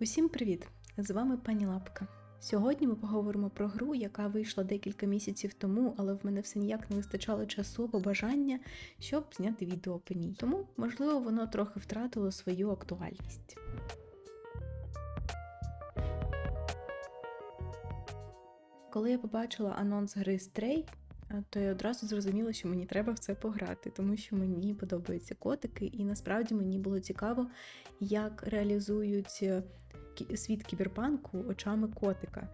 Усім привіт! З вами пані Лапка. Сьогодні ми поговоримо про гру, яка вийшла декілька місяців тому, але в мене все ніяк не вистачало часу або бажання, щоб зняти відео по ній. Тому, можливо, воно трохи втратило свою актуальність. Коли я побачила анонс гри а, то я одразу зрозуміла, що мені треба в це пограти, тому що мені подобаються котики, і насправді мені було цікаво, як реалізують е, світ кіберпанку очами котика.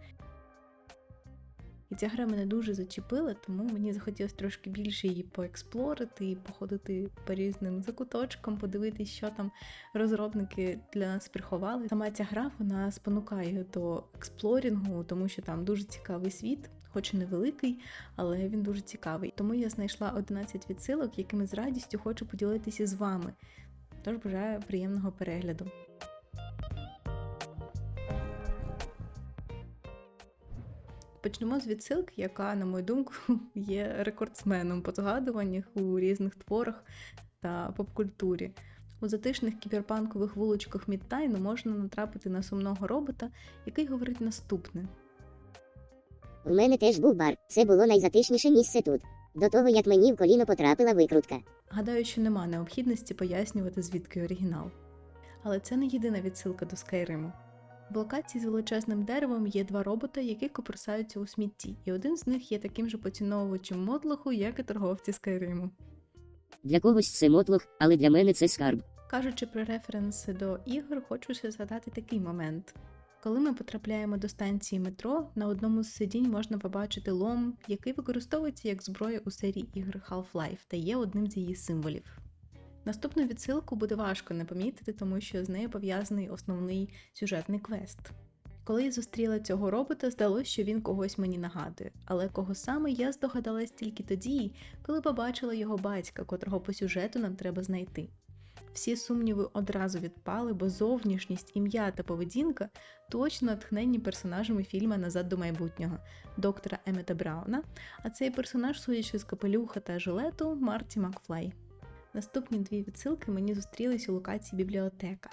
І ця гра мене дуже зачепила, тому мені захотілося трошки більше її поексплорити і походити по різним закуточкам, подивитись, що там розробники для нас приховали. Сама ця гра вона спонукає до експлорінгу, тому що там дуже цікавий світ, хоч і невеликий, але він дуже цікавий. Тому я знайшла 11 відсилок, якими з радістю хочу поділитися з вами. Тож бажаю приємного перегляду. Почнемо з відсилки, яка, на мою думку, є рекордсменом по згадуваннях у різних творах та попкультурі. У затишних кіберпанкових вуличках Мідтайну можна натрапити на сумного робота, який говорить наступне: У мене теж був бар. Це було найзатишніше місце тут. До того як мені в коліно потрапила викрутка. Гадаю, що нема необхідності пояснювати, звідки оригінал. Але це не єдина відсилка до Скайриму. В локації з величезним деревом є два робота, які копирсаються у смітті, і один з них є таким же поціновувачем мотлоху, як і торговці Скайриму. Для когось це мотлох, але для мене це скарб. Кажучи про референси до ігор, хочу ще згадати такий момент. Коли ми потрапляємо до станції метро, на одному з сидінь можна побачити лом, який використовується як зброя у серії ігор Half-Life та є одним з її символів. Наступну відсилку буде важко не помітити, тому що з нею пов'язаний основний сюжетний квест. Коли я зустріла цього робота, здалося, що він когось мені нагадує, але кого саме я здогадалась тільки тоді, коли побачила його батька, котрого по сюжету нам треба знайти. Всі сумніви одразу відпали, бо зовнішність, ім'я та поведінка точно натхненні персонажами фільму Назад до майбутнього доктора Емета Брауна, а цей персонаж, судячи з капелюха та жилету, Марті Макфлай. Наступні дві відсилки мені зустрілись у локації бібліотека.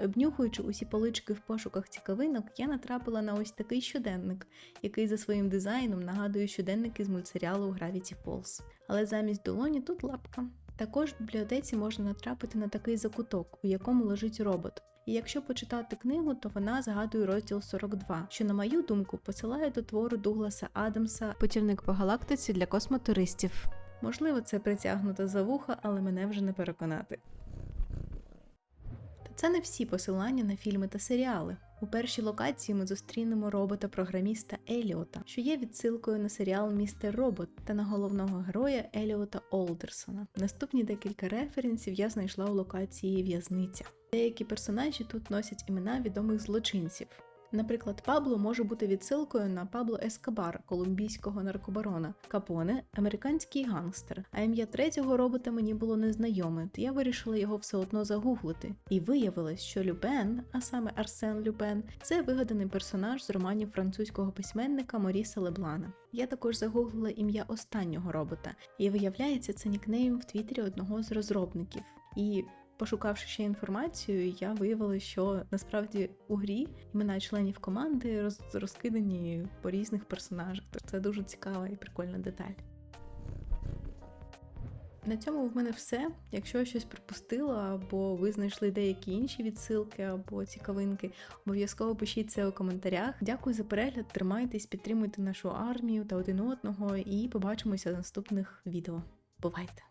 Обнюхуючи усі полички в пошуках цікавинок, я натрапила на ось такий щоденник, який за своїм дизайном нагадує щоденники з мультсеріалу Gravity Falls. Але замість долоні тут лапка. Також в бібліотеці можна натрапити на такий закуток, у якому лежить робот. І якщо почитати книгу, то вона згадує розділ 42, що, на мою думку, посилає до твору Дугласа Адамса Путівник по галактиці для космотуристів. Можливо, це притягнуто за вуха, але мене вже не переконати. Та це не всі посилання на фільми та серіали. У першій локації ми зустрінемо робота-програміста Еліота, що є відсилкою на серіал Містер Робот та на головного героя Еліота Олдерсона. Наступні декілька референсів я знайшла у локації в'язниця. Деякі персонажі тут носять імена відомих злочинців. Наприклад, Пабло може бути відсилкою на Пабло Ескобара, колумбійського наркобарона, Капоне, американський гангстер. А ім'я третього робота мені було незнайоме, то я вирішила його все одно загуглити. І виявилось, що Люпен, а саме Арсен Люпен, це вигаданий персонаж з романів французького письменника Моріса Леблана. Я також загуглила ім'я останнього робота, і виявляється, це нікнейм в твіттері одного з розробників. І Пошукавши ще інформацію, я виявила, що насправді у грі імена членів команди роз- розкидані по різних персонажах. Тож це дуже цікава і прикольна деталь. На цьому в мене все. Якщо я щось пропустила, або ви знайшли деякі інші відсилки або цікавинки, обов'язково пишіть це у коментарях. Дякую за перегляд, тримайтесь, підтримуйте нашу армію та один одного, і побачимося в наступних відео. Бувайте!